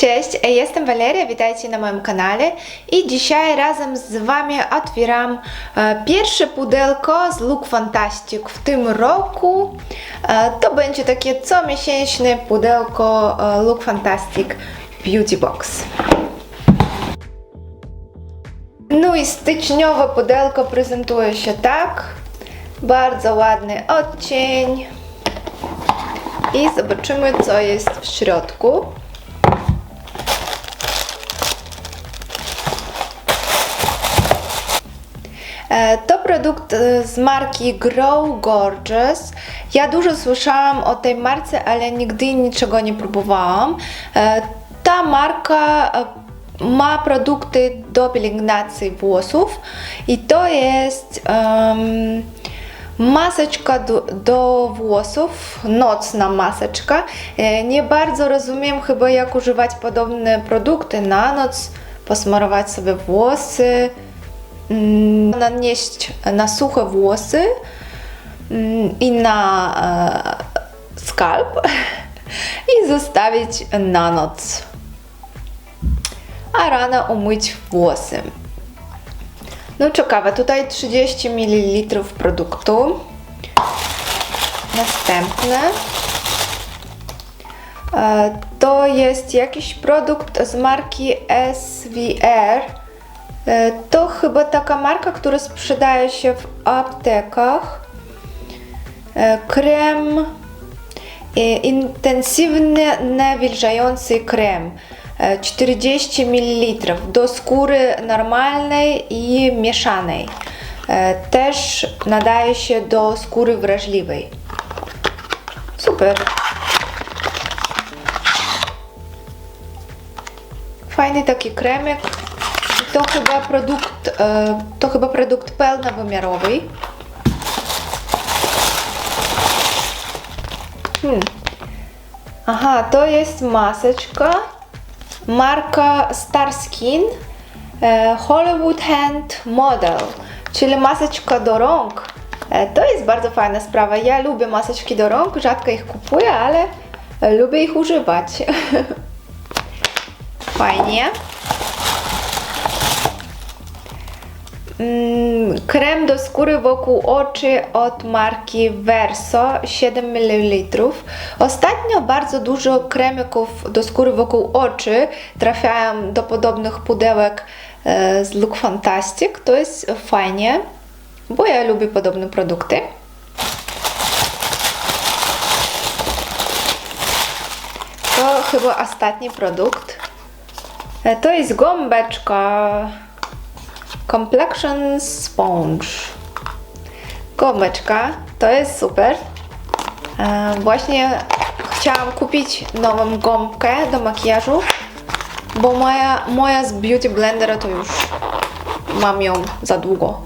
Cześć, jestem Waleria, witajcie na moim kanale i dzisiaj razem z Wami otwieram e, pierwsze pudełko z Look Fantastic w tym roku. E, to będzie takie comiesięczne pudełko e, Look Fantastic Beauty Box. No i styczniowe pudełko prezentuje się tak. Bardzo ładny odcień. I zobaczymy co jest w środku. To produkt e, z marki Grow Gorgeous. Ja dużo słyszałam o tej marce, ale nigdy niczego nie próbowałam. E, Ta marka e, ma produkty do pielęgnacji włosów i to jest em, maseczka do, do włosów, nocna maseczka. E, Nie bardzo rozumiem chyba jak używać podobne produkty na noc, posmarować sobie włosy nanieść na suche włosy mm, i na e, skalp i zostawić na noc. A rano umyć włosy. No ciekawe, tutaj 30 ml produktu. Następne. E, To jest jakiś produkt z marki SVR. E, To chyba taka marka, która sprzedaje się w aptekach. E, Krem, e, intensywny nawilżający krem. e, 40 ml do skóry normalnej i mieszanej. Też nadaje się do skóry wrażliwej. Super. Fajny taki kremek. To chyba produkt, e, to chyba produkt pełnowymiarowy. Hmm. Aha, to jest maseczka. Marka Starskin e, Hollywood Hand Model, czyli maseczka do rąk. E, to jest bardzo fajna sprawa. Ja lubię maseczki do rąk, rzadko ich kupuję, ale lubię ich używać. Fajnie. Krem do skóry wokół oczy od marki Verso 7 ml. Ostatnio bardzo dużo kremików do skóry wokół oczy trafiają do podobnych pudełek e, z Look Fantastic. To jest fajnie, bo ja lubię podobne produkty. To chyba ostatni produkt. E, To jest gąbeczka Complexion Sponge. Gąbeczka, to jest super. E, Właśnie chciałam kupić nową gąbkę do makijażu, bo moja, moja z Beauty Blendera to już mam ją za długo.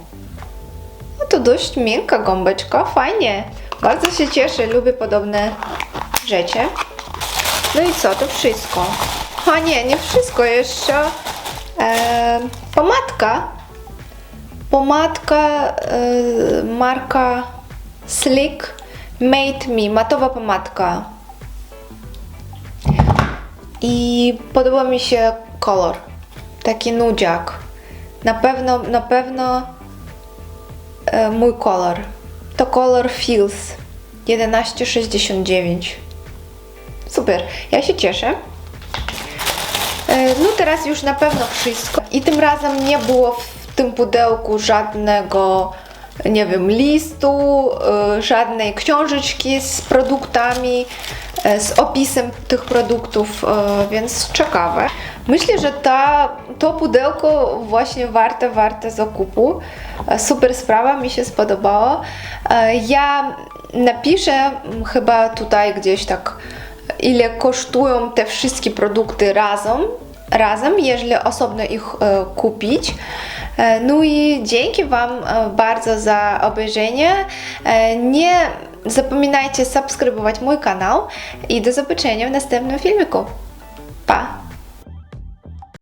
No to dość miękka gąbeczka, fajnie. Bardzo się cieszę, lubię podobne rzeczy. No i co, to wszystko. A nie, nie wszystko, jeszcze e, pomadka. Pomadka e, marka Slick Made Me, matowa pomadka. I podoba mi się kolor, taki nudziak. Na pewno, na pewno e, mój kolor. To kolor Feels 1169. Super, ja się cieszę. E, No teraz już na pewno wszystko. I tym razem nie było w tym pudełku żadnego, nie wiem, listu, e, żadnej książeczki z produktami, e, z opisem tych produktów, e, więc ciekawe. Myślę, że ta, to pudełko właśnie warte, warte zakupu. E, Super sprawa, mi się spodobało. Ja napiszę m, chyba tutaj gdzieś tak ile kosztują te wszystkie produkty razem, razem jeżeli osobno ich e, kupić. E, no i dzięki Wam e, bardzo za obejrzenie. Nie zapominajcie subskrybować mój kanał i do zobaczenia w następnym filmiku. Pa!